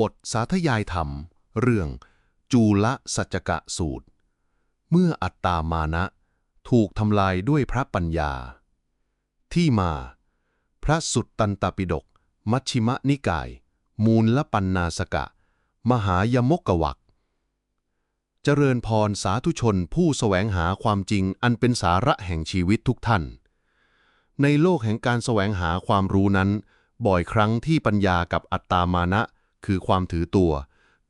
บทสาธยายธรรม เรื่อง จูลสัจกะสูตร เมื่ออัตตามานะ ถูกทำลายด้วยพระปัญญา ที่มา พระสุตตันตปิฎกมัชชิมนิกาย มูลละปันนาสกะ มหายมกวักเจริญพรสาธุชนผู้แสวงหาความจริงอันเป็นสาระแห่งชีวิตทุกท่าน ในโลกแห่งการแสวงหาความรู้นั้น บ่อยครั้งที่ปัญญากับอัตตามานะ คือความถือตัว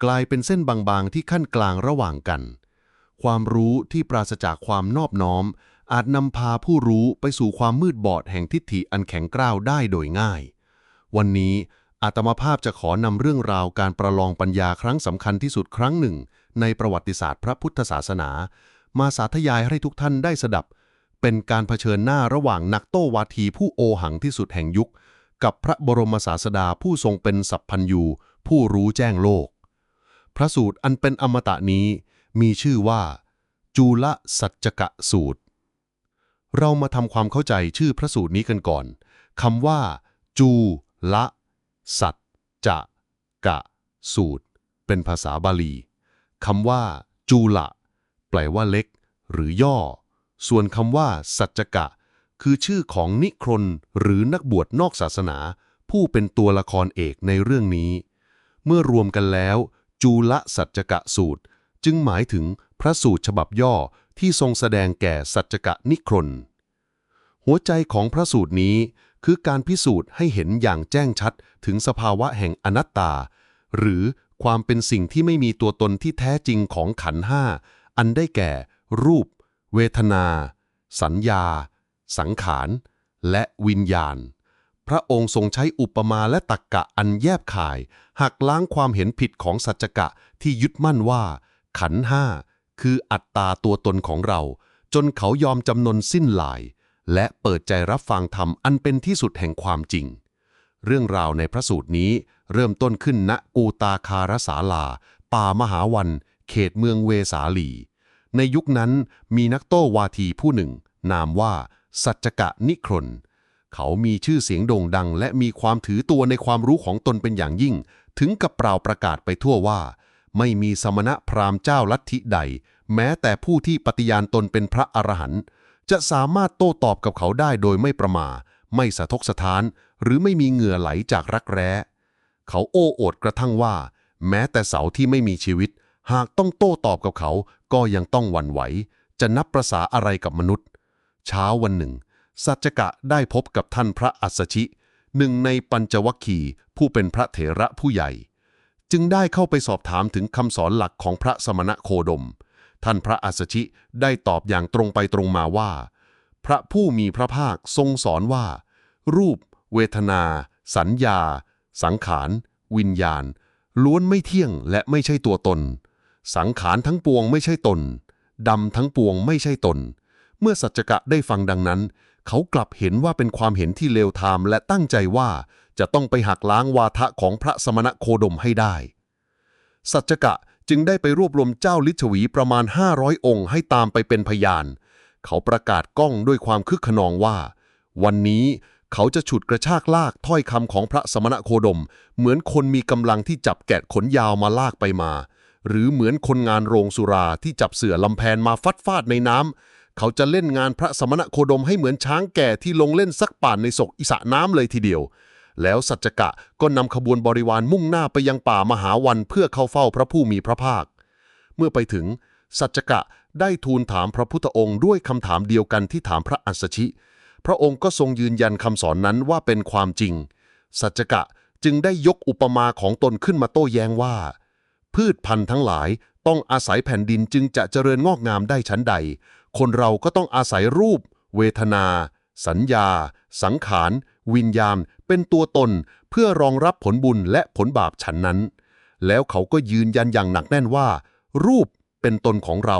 กลายเป็นเส้นบางๆที่ขั้นกลางระหว่างกัน ความรู้ที่ปราศจากความนอบน้อม อาจนำพาผู้รู้ไปสู่ความมืดบอดแห่งทิฏฐิอันแข็งกร้าวได้โดยง่าย วันนี้อาตมาภาพจะขอนำเรื่องราวการประลองปัญญาครั้งสำคัญที่สุดครั้งหนึ่ง ในประวัติศาสตร์พระพุทธศาสนา มาสาธยายให้ทุกท่านได้สดับ เป็นการเผชิญหน้าระหว่างนักโต้วาทีผู้โอหังที่สุดแห่งยุค กับพระบรมศาสดาผู้ทรงเป็นสัพพัญญู ผู้รู้แจ้งโลก พระสูตรอันเป็นอมตะนี้มีชื่อว่า จูลสัจกะสูตร เรามาทำความเข้าใจชื่อพระสูตรนี้กันก่อนคำว่า จูละสัจจะกะ สูตร เป็นภาษาบาลีคำว่า จูละแปลว่าเล็ก หรือย่อ ส่วนคำว่าสัจกะ คือชื่อของนิครนหรือนักบวชนอกศาสนา ผู้เป็นตัวละครเอกในเรื่องนี้ เมื่อรวมกันแล้ว จูละสัจจกะสูตร จึงหมายถึงพระสูตรฉบับย่อที่ทรงแสดงแก่สัจจกะนิครนหัวใจของพระสูตรนี้คือการพิสูจน์ให้เห็นอย่างแจ้งชัดถึงสภาวะแห่งอนัตตา หรือความเป็นสิ่งที่ไม่มีตัวตนที่แท้จริงของขันห้าอันได้แก่ รูป เวทนา สัญญา สังขาร และวิญญาณ พระองค์ทรงใช้อุปมาและตรกกะอันแยบคายหักล้างความเห็นผิดของสัจกะที่ยึดมั่นว่า ขันห้าคืออัตตาตัวตนของเรา จนเขายอมจำนนสิ้นลาย และเปิดใจรับฟังธรรมอันเป็นที่สุดแห่งความจริง เรื่องราวในพระสูตรนี้เริ่มต้นขึ้นณกูตาคารสาลา ป่ามหาวัน เขตเมืองเวสาลี ในยุคนั้นมีนักโต้วาทีผู้หนึ่ง นามว่า สัจจกะนิครน เขามีชื่อเสียงโด่งดัง และมีความถือตัวในความรู้ของตนเป็นอย่างยิ่ง ถึงกับเปล่าประกาศไปทั่วว่า ไม่มีสมณะพราหมณ์เจ้าลัทธิใด แม้แต่ผู้ที่ปฏิญาณตนเป็นพระอรหันต์จะสามารถโต้ตอบกับเขาได้โดยไม่ประมาไม่สะทกสะท้าน หรือไม่มีเหงื่อไหลจากรักแร้ เขาโอ้โอดกระทั่งว่า แม้แต่เสาที่ไม่มีชีวิต หากต้องโต้ตอบกับเขาก็ยังต้องหวั่นไหว จะนับประษาอะไรกับมนุษย์ เช้าวันหนึ่ง สัจกะได้พบกับท่านพระอัสสชิ หนึ่งในปัญจวัคคีย์ผู้เป็นพระเถระผู้ใหญ่ จึงได้เข้าไปสอบถามถึงคำสอนหลักของพระสมณะโคดม ท่านพระอัสสชิได้ตอบอย่างตรงไปตรงมาว่า พระผู้มีพระภาคทรงสอนว่า รูป เวทนา สัญญา สังขาร วิญญาณ ล้วนไม่เที่ยงและไม่ใช่ตัวตน สังขารทั้งปวงไม่ใช่ตนดำทั้งปวงไม่ใช่ตน เมื่อสัจกะได้ฟังดังนั้น เขากลับเห็นว่าเป็นความเห็นที่เลวทรามและตั้งใจว่าจะต้องไปหักล้างวาทะของพระสมณะโคดมให้ได้ สัจกะจึงได้ไปรวบรวมเจ้าลิชวีประมาณ 500 องค์ให้ตามไปเป็นพยาน เขาประกาศก้องด้วยความคึกขนองว่า วันนี้เขาจะฉุดกระชากลากถ้อยคำของพระสมณะโคดม เหมือนคนมีกำลังที่จับแกะขนยาวมาลากไปมา หรือเหมือนคนงานโรงสุราที่จับเสือลำแพนมาฟัดฟาดในน้ำ เขาจะเล่นงานพระสมณะโคดมให้เหมือนช้างแก่ที่ลงเล่นซักป่านในศกอิสระน้ำเลยทีเดียว แล้วสัจกะก็นำขบวนบริวารมุ่งหน้าไปยังป่ามหาวันเพื่อเข้าเฝ้าพระผู้มีพระภาค เมื่อไปถึง สัจกะได้ทูลถามพระพุทธองค์ด้วยคำถามเดียวกันที่ถามพระอัสสชิ พระองค์ก็ทรงยืนยันคำสอนนั้นว่าเป็นความจริง สัจจกะจึงได้ยกอุปมาของตนขึ้นมาโต้แย้งว่า พืชพันธุ์ทั้งหลายต้องอาศัยแผ่นดินจึงจะเจริญงอกงามได้ชั้นใด คนเราก็ต้องอาศัยรูป เวทนา สัญญา สังขาร วิญญาณ เป็นตัวตน เพื่อรองรับผลบุญและผลบาปฉันนั้น แล้วเขาก็ยืนยันอย่างหนักแน่นว่า รูปเป็นตนของเรา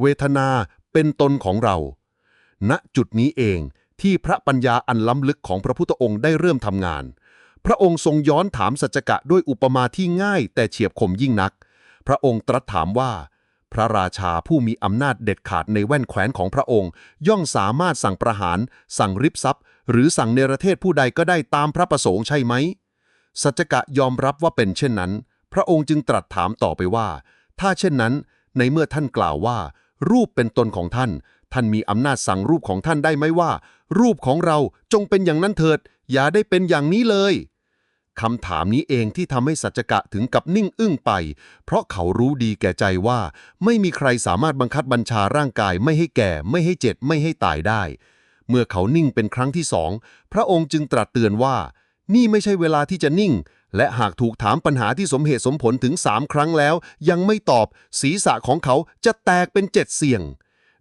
เวทนาเป็นตนของเรา ณจุดนี้เองที่พระปัญญาอันล้ำลึกของพระพุทธองค์ได้เริ่มทำงาน พระองค์ทรงย้อนถามสัจจกะด้วยอุปมาที่ง่ายแต่เฉียบคมยิ่งนัก พระองค์ตรัสถามว่า พระราชาผู้มีอำนาจเด็ดขาดในแว่นแขวนของพระองค์ ย่อมสามารถสั่งประหาร สั่งริบทรัพย์ หรือสั่งเนรเทศผู้ใดก็ได้ตามพระประสงค์ใช่ไหม สัจจกะยอมรับว่าเป็นเช่นนั้น พระองค์จึงตรัสถามต่อไปว่า ถ้าเช่นนั้น ในเมื่อท่านกล่าวว่า รูปเป็นตนของท่าน ท่านมีอำนาจสั่งรูปของท่านได้ไหมว่า รูปของเราจงเป็นอย่างนั้นเถิด อย่าได้เป็นอย่างนี้เลย คำถามนี้เองที่ทำให้สัจกะถึงกับนิ่งอึ้งไป เพราะเขารู้ดีแก่ใจว่า ไม่มีใครสามารถบังคับบัญชาร่างกายไม่ให้แก่ ไม่ให้เจ็บไม่ให้ตายได้ เมื่อเขานิ่งเป็นครั้งที่สอง พระองค์จึงตรัสเตือนว่า นี่ไม่ใช่เวลาที่จะนิ่ง และหากถูกถามปัญหาที่สมเหตุสมผลถึงสามครั้งแล้ว ยังไม่ตอบศีรษะของเขาจะแตกเป็นเจ็ดเสี่ยง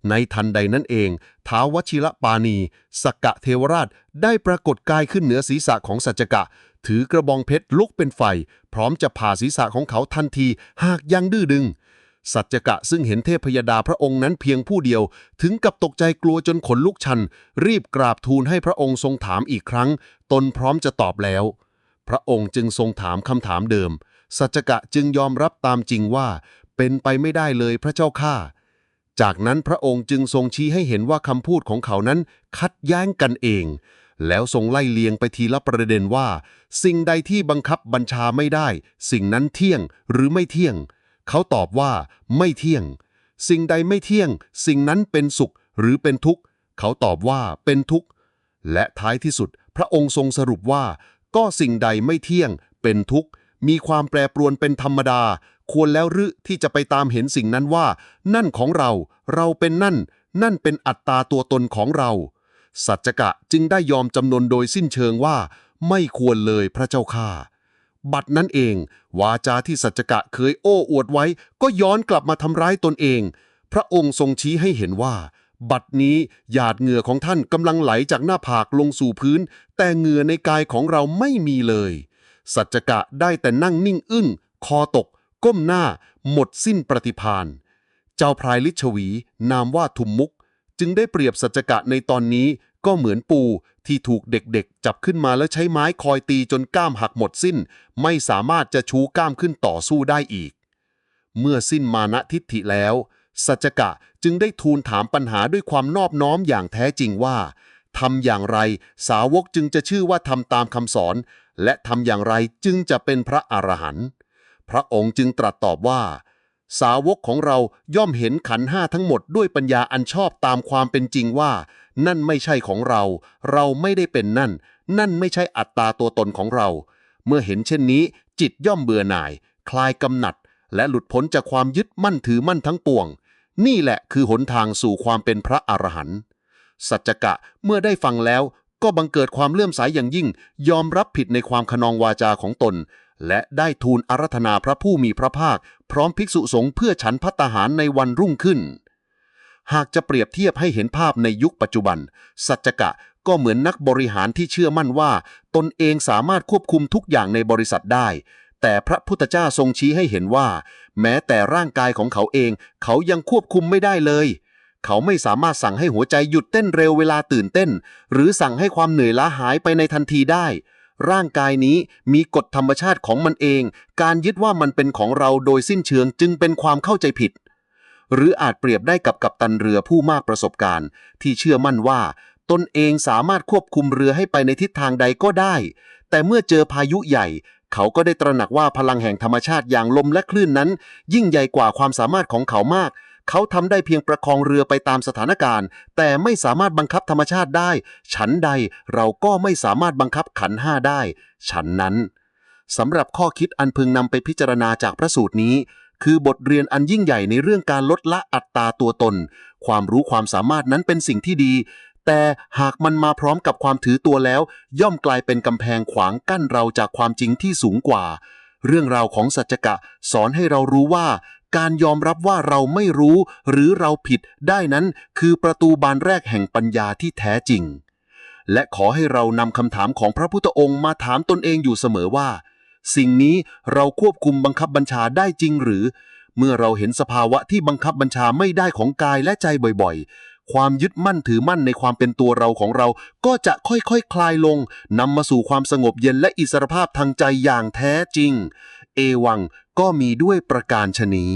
ในทันใดนั้นเองท้าววชิระปานีสกกะเทวราชได้ปรากฏกายขึ้นเหนือศีรษะของสัจกะ ถือกระบองเพชรลุกเป็นไฟ พร้อมจะผ่าศีรษะของเขาทันที หากยังดื้อดึง สัจกะซึ่งเห็นเทพยดาพระองค์นั้นเพียงผู้เดียว ถึงกับตกใจกลัวจนขนลุกชัน รีบกราบทูลให้พระองค์ทรงถามอีกครั้ง ตนพร้อมจะตอบแล้ว พระองค์จึงทรงถามคำถามเดิม สัจจกะจึงยอมรับตามจริงว่า เป็นไปไม่ได้เลยพระเจ้าข้าจากนั้นพระองค์จึงทรงชี้ให้เห็นว่าคำพูดของเขานั้นขัดแย้งกันเอง แล้วทรงไล่เลียงไปทีละประเด็นว่า สิ่งใดที่บังคับบัญชาไม่ได้ สิ่งนั้นเที่ยงหรือไม่เที่ยง เขาตอบว่า ไม่เที่ยง สิ่งใดไม่เที่ยง สิ่งนั้นเป็นสุขหรือเป็นทุกข์ เขาตอบว่าเป็นทุกข์ และท้ายที่สุด พระองค์ทรงสรุปว่า ก็สิ่งใดไม่เที่ยง เป็นทุกข์ มีความแปรปรวนเป็นธรรมดา ควรแล้วหรือที่จะไปตามเห็นสิ่งนั้นว่า นั่นของเรา เราเป็นนั่น นั่นเป็นอัตตาตัวตนของเรา สัจจกะจึงได้ยอมจำนนโดยสิ้นเชิงว่า ไม่ควรเลยพระเจ้าข้าบัดนั้นเอง วาจาที่สัจจกะเคยโอ้อวดไว้ ก็ย้อนกลับมาทำร้ายตนเอง พระองค์ทรงชี้ให้เห็นว่า บัดนี้หยาดเหงื่อของท่านกำลังไหลจากหน้าผากลงสู่พื้น แต่เหงื่อในกายของเราไม่มีเลย สัจจกะได้แต่นั่งนิ่งอึ้ง คอตก ก้มหน้า หมดสิ้นประติพานเจ้าพรายลิชวี นามว่าทุมมุก จึงได้เปรียบสัจกะในตอนนี้ก็เหมือนปูที่ถูกเด็กๆ จับขึ้นมาแล้วใช้ไม้คอยตีจนก้ามหักหมดสิ้น ไม่สามารถจะชูก้ามขึ้นต่อสู้ได้อีก เมื่อสิ้นมานะทิฏฐิแล้ว สัจกะจึงได้ทูลถามปัญหาด้วยความนอบน้อมอย่างแท้จริงว่าทำอย่างไรสาวกจึงจะชื่อว่าทำตามคำสอน และทำอย่างไรจึงจะเป็นพระอรหันต์พระองค์จึงตรัสตอบว่า สาวกของเราย่อมเห็นขันห้าทั้งหมดด้วยปัญญาอันชอบตามความเป็นจริงว่า นั่นไม่ใช่ของเรา เราไม่ได้เป็นนั่น นั่นไม่ใช่อัตตาตัวตนของเรา เมื่อเห็นเช่นนี้ จิตย่อมเบื่อหน่าย คลายกำหนัด และหลุดพ้นจากความยึดมั่นถือมั่นทั้งปวง นี่แหละคือหนทางสู่ความเป็นพระอรหันต์สัจจกะเมื่อได้ฟังแล้ว ก็บังเกิดความเลื่อมใสยอย่างยิ่ง ยอมรับผิดในความขนองวาจาของตน และได้ทูลอารัธนาพระผู้มีพระภาค พร้อมภิกษุสงฆ์เพื่อฉันพัตตาหารในวันรุ่งขึ้น หากจะเปรียบเทียบให้เห็นภาพในยุคปัจจุบัน สัจจกะก็เหมือนนักบริหารที่เชื่อมั่นว่า ตนเองสามารถควบคุมทุกอย่างในบริษัทได้ แต่พระพุทธเจ้าทรงชี้ให้เห็นว่า แม้แต่ร่างกายของเขาเอง เขายังควบคุมไม่ได้เลย เขาไม่สามารถสั่งให้หัวใจหยุดเต้นเร็วเวลาตื่นเต้น หรือสั่งให้ความเหนื่อยล้าหายไปในทันทีได้ ร่างกายนี้มีกฎธรรมชาติของมันเอง การยึดว่ามันเป็นของเราโดยสิ้นเชิงจึงเป็นความเข้าใจผิด หรืออาจเปรียบได้กับกัปตันเรือผู้มากประสบการณ์ ที่เชื่อมั่นว่า ตนเองสามารถควบคุมเรือให้ไปในทิศทางใดก็ได้ แต่เมื่อเจอพายุใหญ่เขาก็ได้ตระหนักว่าพลังแห่งธรรมชาติอย่างลมและคลื่นนั้น ยิ่งใหญ่กว่าความสามารถของเขามาก เขาทำได้เพียงประคองเรือไปตามสถานการณ์ แต่ไม่สามารถบังคับธรรมชาติได้ ฉันใดเราก็ไม่สามารถบังคับขันห้าได้ ฉันนั้นสำหรับข้อคิดอันพึงนำไปพิจารณาจากพระสูตรนี้ คือบทเรียนอันยิ่งใหญ่ในเรื่องการลดละอัตตาตัวตน ความรู้ความสามารถนั้นเป็นสิ่งที่ดี แต่หากมันมาพร้อมกับความถือตัวแล้ว ย่อมกลายเป็นกำแพงขวางกั้นเราจากความจริงที่สูงกว่า เรื่องราวของสัจจกะสอนให้เรารู้ว่า การยอมรับว่าเราไม่รู้หรือเราผิดได้นั้นคือประตูบานแรกแห่งปัญญาที่แท้จริง และขอให้เรานำคำถามของพระพุทธองค์มาถามตนเองอยู่เสมอว่า สิ่งนี้เราควบคุมบังคับบัญชาได้จริงหรือ เมื่อเราเห็นสภาวะที่บังคับบัญชาไม่ได้ของกายและใจบ่อยๆ ความยึดมั่นถือมั่นในความเป็นตัวเราของเรา ก็จะค่อยๆคคลายลงนำมาสู่ความสงบเย็นและอิสรภาพทางใจอย่างแท้จริง เอวัง ก็มีด้วยประการชนี